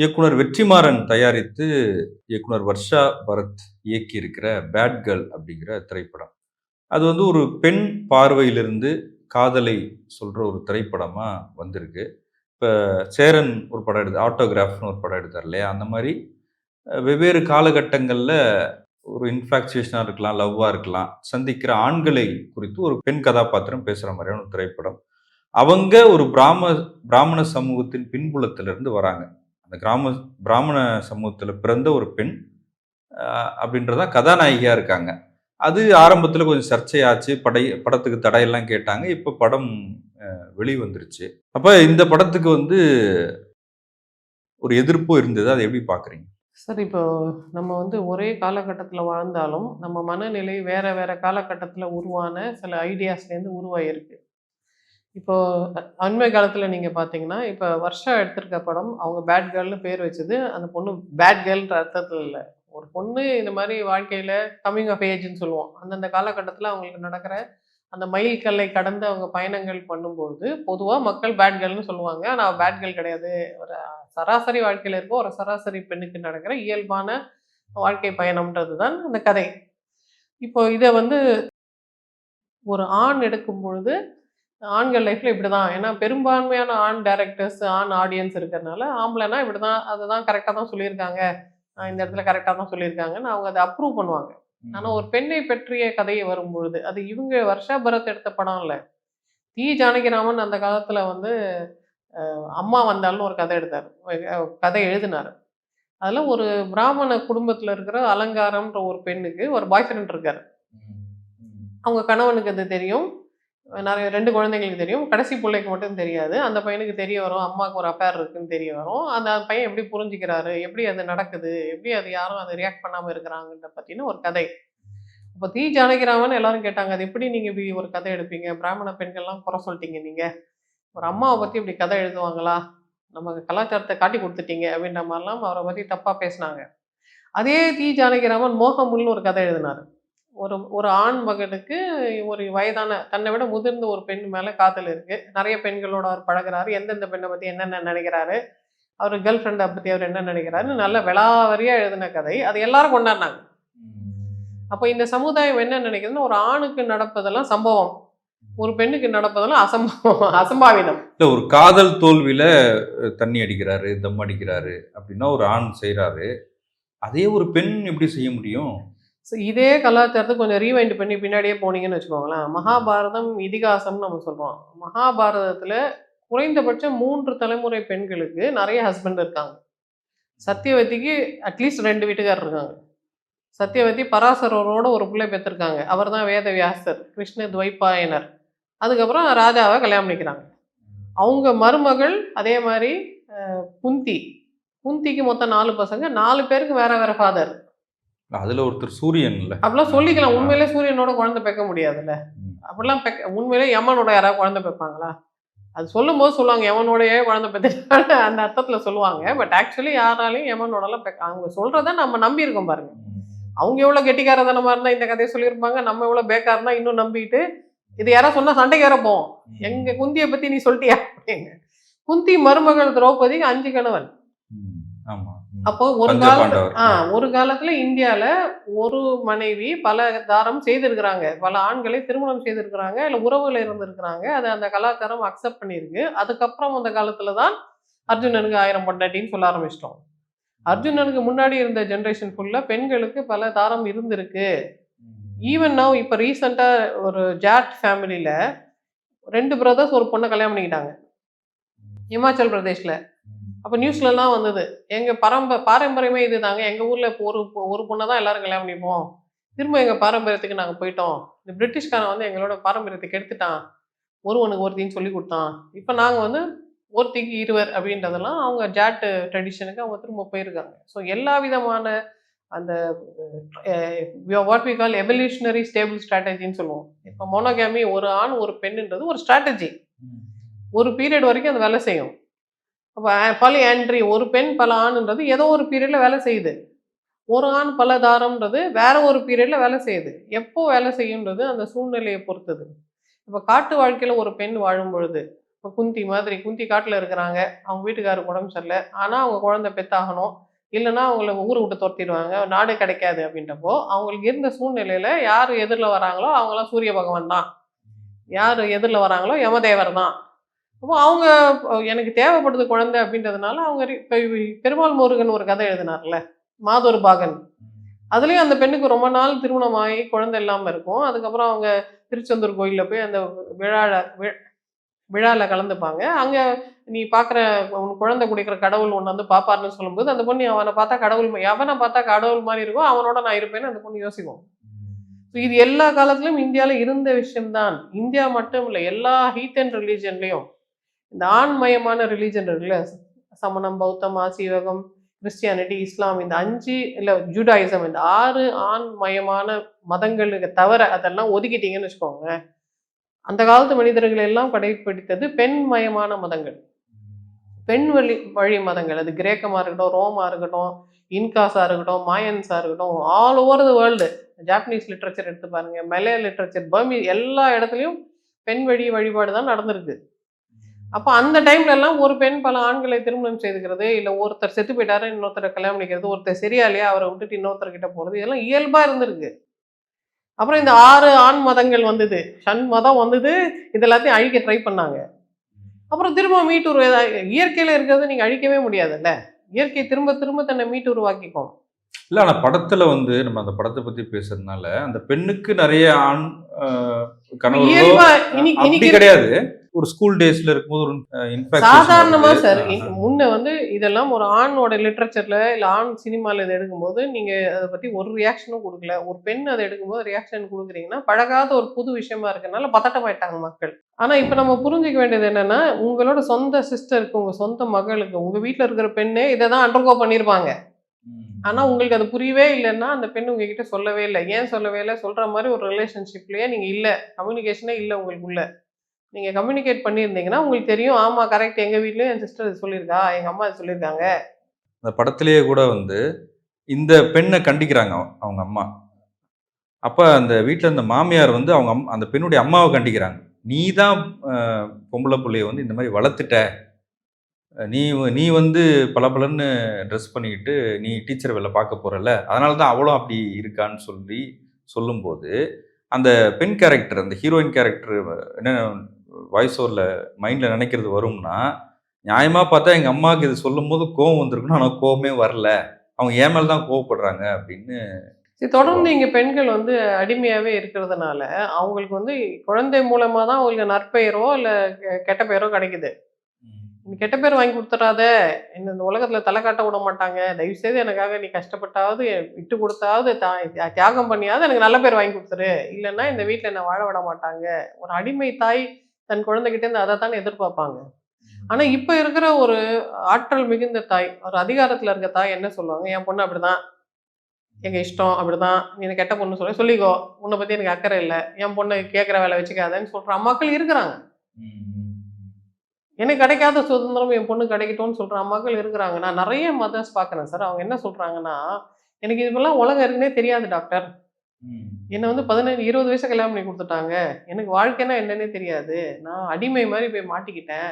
இயக்குனர் வெற்றிமாறன் தயாரித்து இயக்குனர் வர்ஷா பரத் இயக்கி இருக்கிற பேட் கேர்ள் அப்படிங்கிற திரைப்படம். அது வந்து ஒரு பெண் பார்வையிலிருந்து காதலை சொல்கிற ஒரு திரைப்படமாக வந்திருக்கு. இப்போ சேரன் ஒரு படம் எடுத்து ஆட்டோகிராஃப்னு ஒரு படம் எடுத்தார் இல்லையா? அந்த மாதிரி வெவ்வேறு காலகட்டங்களில் ஒரு இன்ஃபாக்சுவேஷனாக இருக்கலாம் லவ்வாக இருக்கலாம் சந்திக்கிற ஆண்களை குறித்து ஒரு பெண் கதாபாத்திரம் பேசுகிற மாதிரியான ஒரு திரைப்படம். அவங்க ஒரு பிராம பிராமண சமூகத்தின் பின்புலத்திலிருந்து வராங்க. அந்த கிராம பிராமண சமூகத்தில் பிறந்த ஒரு பெண் அப்படின்றதா கதாநாயகியாக இருக்காங்க. அது ஆரம்பத்தில் கொஞ்சம் சர்ச்சையாச்சு. படை படத்துக்கு தடையெல்லாம் கேட்டாங்க. இப்போ படம் வெளி வந்துருச்சு அப்போ இந்த படத்துக்கு வந்து ஒரு எதிர்ப்பும் இருந்தது. அதை எப்படி பார்க்குறீங்க சார் இப்போ நம்ம வந்து ஒரே காலகட்டத்தில் வாழ்ந்தாலும் நம்ம மனநிலை வேற வேற காலகட்டத்தில் உருவான சில ஐடியாஸ்லேருந்து உருவாயிருக்கு. இப்போ அண்மை காலத்தில் நீங்கள் பார்த்தீங்கன்னா இப்போ வருஷம் எடுத்திருக்க படம் அவங்க பேட் கேர்ள்னு பேர் வச்சது அந்த பொண்ணு பேட் கேர்ள்ன்ற அர்த்தத்தில் இல்லை. ஒரு பொண்ணு இந்த மாதிரி வாழ்க்கையில் கம்மிங் ஆஃப் ஏஜ்னு சொல்லுவோம். அந்தந்த காலகட்டத்தில் அவங்களுக்கு நடக்கிற அந்த மயில் கல்லை கடந்து அவங்க பயணங்கள் பண்ணும்போது பொதுவாக மக்கள் பேட் கேர்ள்னு சொல்லுவாங்க. ஆனால் பேட் கேர்ள் கிடையாது. ஒரு சராசரி வாழ்க்கையில் இருக்க ஒரு சராசரி பெண்ணுக்கு நடக்கிற இயல்பான வாழ்க்கை பயணம்ன்றது தான் அந்த கதை. இப்போ இதை வந்து ஒரு ஆண் எடுக்கும் பொழுது ஆண்கள் லைஃப்ல இப்படி தான் ஏன்னா பெரும்பான்மையான ஆண் டைரக்டர்ஸ் ஆண் ஆடியன்ஸ் இருக்கிறதுனால ஆம்பளைனா இப்படி தான் அதை தான் கரெக்டாக தான் சொல்லியிருக்காங்க. இந்த இடத்துல கரெக்டாக தான் சொல்லியிருக்காங்கன்னு அவங்க அதை அப்ரூவ் பண்ணுவாங்க. ஆனால் ஒரு பெண்ணை பற்றிய கதையை வரும்பொழுது அது இவங்க வருஷா பரத் எடுத்த படம் இல்லை டி. ஜானகிராமன் அந்த காலத்தில் வந்து அம்மா வந்தாலும் ஒரு கதை எடுத்தார். கதை எழுதினார். அதில் ஒரு பிராமண குடும்பத்தில் இருக்கிற அலங்காரம்ன்ற ஒரு பெண்ணுக்கு ஒரு பாய் ஃப்ரெண்ட் இருக்கார் அவங்க கணவனுக்கு அது தெரியும். நிறைய ரெண்டு குழந்தைங்களுக்கு தெரியும். கடைசி பிள்ளைக்கு மட்டும் தெரியாது. அந்த பையனுக்கு தெரிய வரும். அம்மாவுக்கு ஒரு அஃபேர் இருக்குன்னு தெரிய வரும். அந்த பையன் எப்படி புரிஞ்சுக்கிறாரு? எப்படி அது நடக்குது? எப்படி அது யாரும் அதை ரியாக்ட் பண்ணாமல் இருக்கிறாங்கன்ற பற்றின ஒரு கதை. இப்போ தீ ஜானகிராமன் எல்லாரும் கேட்டாங்க அது எப்படி நீங்கள் இப்படி ஒரு கதை எடுப்பீங்க? பிராமண பெண்கள்லாம் குறை சொல்லிட்டீங்க நீங்கள் ஒரு அம்மாவை பற்றி இப்படி கதை எழுதுவாங்களா? நமக்கு கலாச்சாரத்தை காட்டி கொடுத்துட்டீங்க. அப்படின்ற மாதிரிலாம் அவரை பற்றி தப்பாக பேசினாங்க. அதே தீ ஜானகிராமன் மோகமுல்னு ஒரு கதை எழுதினார். ஒரு ஒரு ஆண் மகனுக்கு ஒரு வயதான தன்னை விட முதிர்ந்த ஒரு பெண் மேலே காதல் இருக்கு. நிறைய பெண்களோட அவர் பழகுறாரு. எந்தெந்த பெண்ணை பற்றி என்னென்ன நினைக்கிறாரு? அவர் கேர்ள் ஃப்ரெண்டை பற்றி அவர் என்ன நினைக்கிறாரு நல்ல விளாவரியா எழுதின கதை. அது எல்லாரும் கொண்டாடினாங்க. அப்போ இந்த சமுதாயம் என்ன நினைக்குதுன்னா ஒரு ஆணுக்கு நடப்பதெல்லாம் சம்பவம் ஒரு பெண்ணுக்கு நடப்பதெல்லாம் அசம்பவம் அசம்பாவிதம். இல்லை ஒரு காதல் தோல்வியில தண்ணி அடிக்கிறாரு தம் அடிக்கிறாரு அப்படின்னா ஒரு ஆண் செய்கிறாரு அதே ஒரு பெண் எப்படி செய்ய முடியும்? ஸோ இதே கலாச்சாரத்தை கொஞ்சம் ரீவைண்ட் பண்ணி பின்னாடியே போனீங்கன்னு வச்சுக்கோங்களேன். மகாபாரதம் இதிகாசம்னு நம்ம சொல்கிறோம் மகாபாரதத்தில் குறைந்தபட்சம் மூன்று தலைமுறை பெண்களுக்கு நிறைய ஹஸ்பண்ட் இருக்காங்க. சத்தியவதிக்கு அட்லீஸ்ட் ரெண்டு வீட்டுக்காரர் இருக்காங்க. சத்தியவதி பராசரரோட ஒரு பிள்ளை பெற்றிருக்காங்க. அவர் தான் வேதவியாசர் கிருஷ்ண துவைப்பாயனர். அதுக்கப்புறம் ராஜாவை கல்யாணம் பண்ணிக்கிறாங்க. அவங்க மருமகள் அதே மாதிரி குந்தி குந்திக்கு மொத்தம் நாலு பசங்க. நாலு பேருக்கு வேற வேற ஃபாதர் அதுல ஒருத்தர் சூரியன் இல்ல. அப்படிலாம் சொல்லிக்கலாம். உண்மையிலே சூரியனோட குழந்தை பெக்க முடியாதுல்ல. அப்படிலாம் பெக்க உண்மையிலே யமனோட யாராவது குழந்தை பெப்பாங்களா? அது சொல்லும்போது சொல்லுவாங்க யமனோடயே குழந்தை பெற்றுட்டாங்க அந்த அர்த்தத்தில் சொல்லுவாங்க. பட் ஆக்சுவலி யாராலையும் யமனோடலாம் பெக்க அவங்க சொல்கிறத நம்ம நம்பி இருக்கோம் பாருங்க. அவங்க எவ்வளோ கெட்டிக்காரதனமாக இருந்தால் இந்த கதையை சொல்லியிருப்பாங்க நம்ம எவ்வளோ பேக்கா இருந்தால் இன்னும் நம்பிட்டு இது யாரோ சொன்னால் சண்டைக்கு வேற போவோம். எங்க குந்தியை பற்றி நீ சொல்லிட்டியா அப்படின்னு குந்தி மருமகள் திரௌபதிக்கு அஞ்சு கணவன். ம். அப்போ ஒரு காலத்துல. ஆ ஒரு காலத்துல இந்தியால ஒரு மனைவி பல தாரம் செய்திருக்கிறாங்க. பல ஆண்களை திருமணம் செய்திருக்கிறாங்க இல்ல உறவுல இருந்திருக்கிறாங்க. அதை அந்த கலாச்சாரம் அக்செப்ட் பண்ணியிருக்கு. அதுக்கப்புறம் அந்த காலத்துல தான் அர்ஜுனனுக்கு ஆயிரம் பொண்டாட்டின்னு சொல்ல ஆரம்பிச்சிட்டோம். அர்ஜுனனுக்கு முன்னாடி இருந்த ஜென்ரேஷன் ஃபுல்லா பெண்களுக்கு பல தாரம் இருந்திருக்கு. ஈவன் now இப்போ ரீசெண்டாக ஒரு ஜாட் ஃபேமிலியில் ரெண்டு பிரதர்ஸ் ஒரு பொண்ணை கல்யாணம் பண்ணிக்கிட்டாங்க. இமாச்சல் பிரதேஷ்ல. அப்போ நியூஸ்லலாம் வந்தது. எங்கள் பரம்ப பாரம்பரியமே இது தாங்க எங்கள் ஊரில் இப்போ ஒரு ஒரு பொண்ணை தான் எல்லாரும் கல்யாணம் பண்ணிப்போம். திரும்ப எங்கள் பாரம்பரியத்துக்கு நாங்கள் போயிட்டோம். இந்த பிரிட்டிஷ்காரன் வந்து எங்களோட பாரம்பரியத்தை கெடுத்துட்டான் ஒருவனுக்கு ஒருத்தின்னு சொல்லி கொடுத்தான். இப்போ நாங்கள் வந்து ஒருத்திக்கு இருவர் அப்படின்றதெல்லாம் அவங்க ஜாட் ட்ரெடிஷனுக்கு அவங்க திரும்ப போயிருக்காங்க. ஸோ எல்லா விதமான அந்த what we call evolutionary stable ஸ்ட்ராட்டஜின்னு சொல்லுவோம். இப்போ மோனோகேமி ஒரு ஆண் ஒரு பெண்ணுன்றது ஒரு ஸ்ட்ராட்டஜி ஒரு பீரியட் வரைக்கும் அது வேலை செய்யும். பல ஆண்ட்ரி ஒரு பெண் பல ஆண்ன்றது ஏதோ ஒரு பீரியடில் வேலை செய்யுது. ஒரு ஆண் பல தாரம்ன்றது வேற ஒரு பீரியடில் வேலை செய்யுது. எப்போ வேலை செய்யுன்றது அந்த சூழ்நிலையை பொறுத்தது. இப்போ காட்டு வாழ்க்கையில் ஒரு பெண் வாழும் பொழுது இப்போ குந்தி மாதிரி குந்தி காட்டில் இருக்கிறாங்க அவங்க வீட்டுக்காருக்கு உடம்பு சரியில்லை ஆனால் அவங்க குழந்தை பெத்தாகணும் இல்லைன்னா அவங்கள ஊரை விட்டு துரத்திடுவாங்க நாடு கிடைக்காது அப்படின்றப்போ அவங்களுக்கு இருந்த சூழ்நிலையில் யார் எதிரில் வராங்களோ அவங்களாம் சூரிய பகவான் தான். யார் எதிரில் வராங்களோ யமதேவர் தான். அப்போ அவங்க எனக்கு தேவைப்படுது குழந்தை அப்படின்றதுனால அவங்க இப்போ பெருமாள் முருகன் ஒரு கதை எழுதினார்ல மாதொரு பாகன். அதுலேயும் அந்த பெண்ணுக்கு ரொம்ப நாள் திருமணம் ஆகி குழந்தை இல்லாமல் இருக்கும். அதுக்கப்புறம் அவங்க திருச்செந்தூர் கோயிலில் போய் அந்த விழாவில் வி- விழாவில் கலந்துப்பாங்க. அங்கே நீ பார்க்குற உன் குழந்தை குடிக்கிற கடவுள் ஒன்று வந்து பாப்பாருன்னு சொல்லும்போது அந்த பொண்ணு அவனை பார்த்தா கடவுள் அவனை எவனை பார்த்தா கடவுள் மாதிரி இருக்கும் அவனோட நான் இருப்பேன்னு அந்த பொண்ணு யோசிக்கும். ஸோ இது எல்லா காலத்திலும் இந்தியாவில் இருந்த விஷயம்தான். இந்தியா மட்டும் இல்லை எல்லா ஹீத் அண்ட் ரிலீஜன்லேயும் இந்த ஆண்மயமான ரிலீஜன் இருக்குல்ல சமணம் பௌத்தம் ஆசீவகம் கிறிஸ்டியானிட்டி இஸ்லாம் இந்த அஞ்சு இல்லை ஜூடாயிசம் இந்த ஆறு ஆண்மயமான மதங்களுக்கு தவிர அதெல்லாம் ஒதுக்கிட்டீங்கன்னு வச்சுக்கோங்க. அந்த காலத்து மனிதர்கள் எல்லாம் கடைபிடித்தது பெண்மயமான மதங்கள். பெண் வழி வழி மதங்கள். அது கிரேக்கமாக இருக்கட்டும் ரோமா இருக்கட்டும் இன்காஸாக இருக்கட்டும் மாயன்ஸாக இருக்கட்டும் all over the world Japanese literature எடுத்து பாருங்கள் மலைய லிட்ரேச்சர் பர்மி எல்லா இடத்துலையும் பெண் வழி வழிபாடு தான் நடந்திருக்கு. அப்போ அந்த டைம்ல எல்லாம் ஒரு பெண் பல ஆண்களை திருமணம் செய்துக்கிறது இல்லை ஒருத்தர் செத்து போயிட்டாரு இன்னொருத்தரை கல்யாணம் பண்ணிக்கிறது ஒருத்தர் சரியா இல்லையா அவரை விட்டுட்டு இன்னொருத்தர் கிட்ட போறது இதெல்லாம் இயல்பா இருந்திருக்கு. அப்புறம் இந்த ஆறு ஆண் மதங்கள் வந்தது. ஷண் மதம் வந்தது இது எல்லாத்தையும் அழிக்க ட்ரை பண்ணாங்க. அப்புறம் திரும்ப மீட்டுரு இயற்கையில இருக்கிறத நீங்க அழிக்கவே முடியாதுல்ல? இயற்கை திரும்ப திரும்ப தன்னை மீட்டு உருவாக்கிக்கும். இல்ல ஆனா படத்துல வந்து நம்ம அந்த படத்தை பத்தி பேசுறதுனால அந்த பெண்ணுக்கு நிறைய ஆண் இன்னைக்கு கிடையாது. ஒரு ஸ்கூல் டேஸ்ல இருக்கும்போது ஒரு சாதாரணமா சார் முன்ன வந்து இதெல்லாம் ஒரு ஆணோட லிட்ரேச்சர்ல இல்ல ஆண் சினிமால இதை எடுக்கும்போது நீங்க அதை பத்தி ஒரு ரியாக்ஷனும் கொடுக்கல. ஒரு பெண் அதை எடுக்கும்போது ரியாக்ஷன் கொடுக்குறீங்கன்னா பழகாத ஒரு புது விஷயமா இருக்கனால பதட்டமாயிட்டாங்க மக்கள். ஆனா இப்ப நம்ம புரிஞ்சுக்க வேண்டியது என்னன்னா உங்களோட சொந்த சிஸ்டருக்கு உங்க சொந்த மகளுக்கு உங்க வீட்ல இருக்கிற பெண்ணே இதை தான் அண்டர்கோ பண்ணியிருப்பாங்க ஆனா உங்களுக்கு அது புரியவே இல்லைன்னா அந்த பெண் உங்ககிட்ட சொல்லவே இல்லை. ஏன் சொல்லவே இல்லை? சொல்ற மாதிரி ஒரு ரிலேஷன்ஷிப்லயே நீங்க இல்ல. கம்யூனிகேஷனே இல்லை உங்களுக்குள்ள. நீங்கள் கம்யூனிகேட் பண்ணியிருந்தீங்கன்னா உங்களுக்கு தெரியும் ஆமாம் கரெக்ட் எங்கள் வீட்லேயும் என் சிஸ்டர் இது சொல்லியிருக்கா எங்கள் அம்மா இது சொல்லியிருக்காங்க. அந்த படத்திலேயே கூட வந்து இந்த பெண்ணை கண்டிக்கிறாங்க அவங்க அம்மா. அப்போ அந்த வீட்டில் இருந்த மாமியார் வந்து அவங்க அம் அந்த பெண்ணுடைய அம்மாவை கண்டிக்கிறாங்க. நீ தான் பொம்பளை பிள்ளைய வந்து இந்த மாதிரி வளர்த்துட்ட. நீ நீ வந்து பளபளன்னு ட்ரெஸ் பண்ணிக்கிட்டு நீ டீச்சர் வேலை பார்க்க போகிறல்ல அதனால தான் அவ்வளோ அப்படி இருக்கான்னு சொல்லி சொல்லும்போது அந்த பெண் கேரக்டர் அந்த ஹீரோயின் கேரக்டர் என்ன வாய்ஸ் ஓவரில் மைண்டில் நினைக்கிறது வரும்னா நியாயமாக பார்த்தா எங்கள் அம்மாவுக்கு இது சொல்லும்போது கோவம் வந்திருக்கணும் ஆனால் கோவமே வரல. அவங்க ஏன் மேல தான் கோவப்படுறாங்க அப்படின்னு தொடர்ந்து இங்க பெண்கள் வந்து அடிமையாவே இருக்கிறதுனால அவங்களுக்கு வந்து குழந்தை மூலமா தான் அவங்களுக்கு நற்பெயரோ இல்ல கெட்ட பெயரோ கிடைக்குது. நீ கெட்ட பேர் வாங்கி கொடுத்துறாத. என்ன இந்த உலகத்துல தலை காட்ட விட மாட்டாங்க. தயவு செய்து எனக்காக நீ கஷ்டப்பட்டாவது விட்டு கொடுத்தாவது தா- தியாகம் பண்ணியாவது எனக்கு நல்ல பேர் வாங்கி கொடுத்துரு. இல்லைன்னா இந்த வீட்ல என்ன வாழ விட மாட்டாங்க. ஒரு அடிமை தாய் தன் குழந்தைகிட்ட இருந்து அதை தானே எதிர்பார்ப்பாங்க ஆனா இப்ப இருக்கிற ஒரு ஆற்றல் மிகுந்த தாய் ஒரு அதிகாரத்துல இருக்க தாய் என்ன சொல்லுவாங்க? என் பொண்ணு அப்படிதான். எங்க இஷ்டம் அப்படிதான். நீ கெட்ட பொண்ணு சொல்ல சொல்லிக்கோ. உன்னை பத்தி எனக்கு அக்கறை இல்லை. என் பொண்ணு கேட்குற வேலை வச்சுக்காதன்னு சொல்ற அம்மாக்கள் இருக்கிறாங்க. எனக்கு கிடைக்காத சுதந்திரம் என் பொண்ணு கிடைக்கட்டும்னு சொல்ற அம்மாக்கள் இருக்கிறாங்க. நான் நிறைய மதர்ஸ் பார்க்குறேன் சார். அவங்க என்ன சொல்றாங்கன்னா எனக்கு இதெல்லாம் உலகம் இருக்குன்னே தெரியாது டாக்டர். என்னை வந்து பதினஞ்சு இருபது வயசு கல்யாணம் பண்ணி கொடுத்துட்டாங்க. எனக்கு வாழ்க்கைன்னா என்னன்னே தெரியாது. நான் அடிமை மாதிரி போய் மாட்டிக்கிட்டேன்.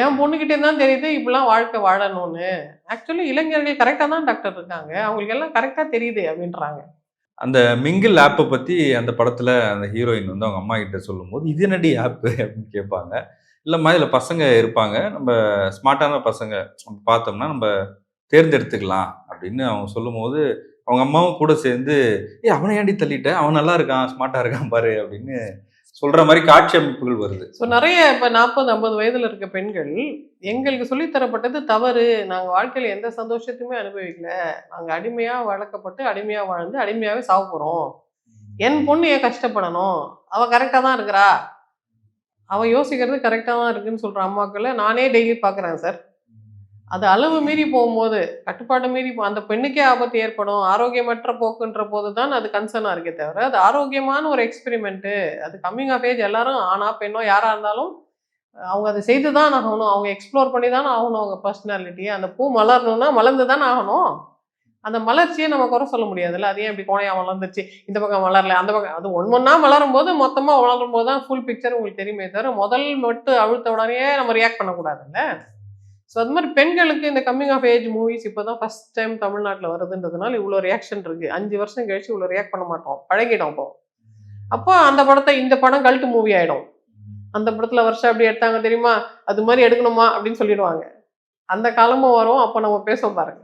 என் பொண்ணுகிட்டே தான் தெரியுது இப்படிலாம் வாழ்க்கை வாழணும்னு. ஆக்சுவலி இளைஞர்கள் கரெக்டாக தான் டாக்டர் இருக்காங்க. அவங்களுக்கு எல்லாம் கரெக்டாக தெரியுது அப்படின்றாங்க. அந்த மிங்கிள் ஆப்பை பற்றி அந்த படத்தில் அந்த ஹீரோயின் வந்து அவங்க அம்மா கிட்ட சொல்லும்போது இது என்னடி ஆப்பு அப்படின்னு கேட்பாங்க. இல்லைம்மா இதில் பசங்க இருப்பாங்க. நம்ம ஸ்மார்ட்டான பசங்க நம்ம பார்த்தோம்னா நம்ம தேர்ந்தெடுத்துக்கலாம் அப்படின்னு அவங்க சொல்லும்போது அவங்க அம்மாவும் கூட சேர்ந்து ஏ அவனை ஏண்டி தள்ளிட்ட? அவன் நல்லா இருக்கான் ஸ்மார்ட்டாக இருக்கான் பாரு அப்படின்னு சொல்கிற மாதிரி காட்சி அமைப்புகள் வருது. ஸோ நிறைய இப்போ நாற்பது ஐம்பது வயதில் இருக்க பெண்கள் எங்களுக்கு சொல்லித்தரப்பட்டது தவறு. நாங்கள் வாழ்க்கையில் எந்த சந்தோஷத்தையுமே அனுபவிக்கல. நாங்கள் அடிமையாக வளர்க்கப்பட்டு அடிமையாக வாழ்ந்து அடிமையாகவே சாப்பிடுறோம் போகிறோம் என் பொண்ணு ஏன் கஷ்டப்படணும்? அவள் கரெக்டாக தான் இருக்கிறா. அவள் யோசிக்கிறது கரெக்டாக தான் இருக்குன்னு சொல்கிற அம்மாக்களை நானே டெய்லி பார்க்குறேன் சார் அது அளவு மீறி போகும்போது கட்டுப்பாடு மீறி போ- அந்த பெண்ணுக்கே ஆபத்து ஏற்படும். ஆரோக்கியமற்ற போக்குன்ற போது தான் அது கன்சர்னாக இருக்கே தவிர அது ஆரோக்கியமான ஒரு எக்ஸ்பெரிமெண்ட்டு அது கம்மிங் ஆஃப் ஏஜ் எல்லாரும் ஆனா பெண்ணோ யாராக இருந்தாலும் அவங்க அதை செய்து தான் ஆகணும். அவங்க எக்ஸ்ப்ளோர் பண்ணி தானே ஆகணும் அவங்க பர்சனாலிட்டி அந்த பூ மலரணும்னா மலர்ந்து தானே ஆகணும். அந்த மலர்ச்சியை நம்ம குறை சொல்ல முடியாதுல்ல. அது ஏன் இப்படி கோணையாக வளர்ந்துச்சு இந்த பக்கம் வளரல அந்த பக்கம் அது ஒன்று ஒன்றா வளரும் போது மொத்தமாக வளரும் போது தான் ஃபுல் பிக்சர் உங்களுக்கு தெரியுமே தவிர முதல் மட்டும் அழுத்த உடனே நம்ம ரியாக்ட் பண்ணக்கூடாதுல்ல. ஸோ அது மாதிரி பெண்களுக்கு இந்த கம்மிங் ஆஃப் ஏஜ் மூவிஸ் இப்போ தான் ஃபஸ்ட் டைம் தமிழ்நாட்டில் வருதுன்றதுனால இவ்வளோ ரியாக்ஷன் இருக்குது அஞ்சு வருஷம் கழிச்சு இவ்வளோ ரியாக்ட் பண்ண மாட்டோம். பழகிட்டோம் இப்போ. அப்போ அந்த படத்தை இந்த படம் கல்ட்டு மூவி ஆகிடும் அந்த படத்தில் வருஷம் அப்படி எடுத்தாங்க தெரியுமா? அது மாதிரி எடுக்கணுமா? அப்படின்னு சொல்லிடுவாங்க. அந்த காலமும் வரும். அப்போ நம்ம பேசுவோம் பாருங்க.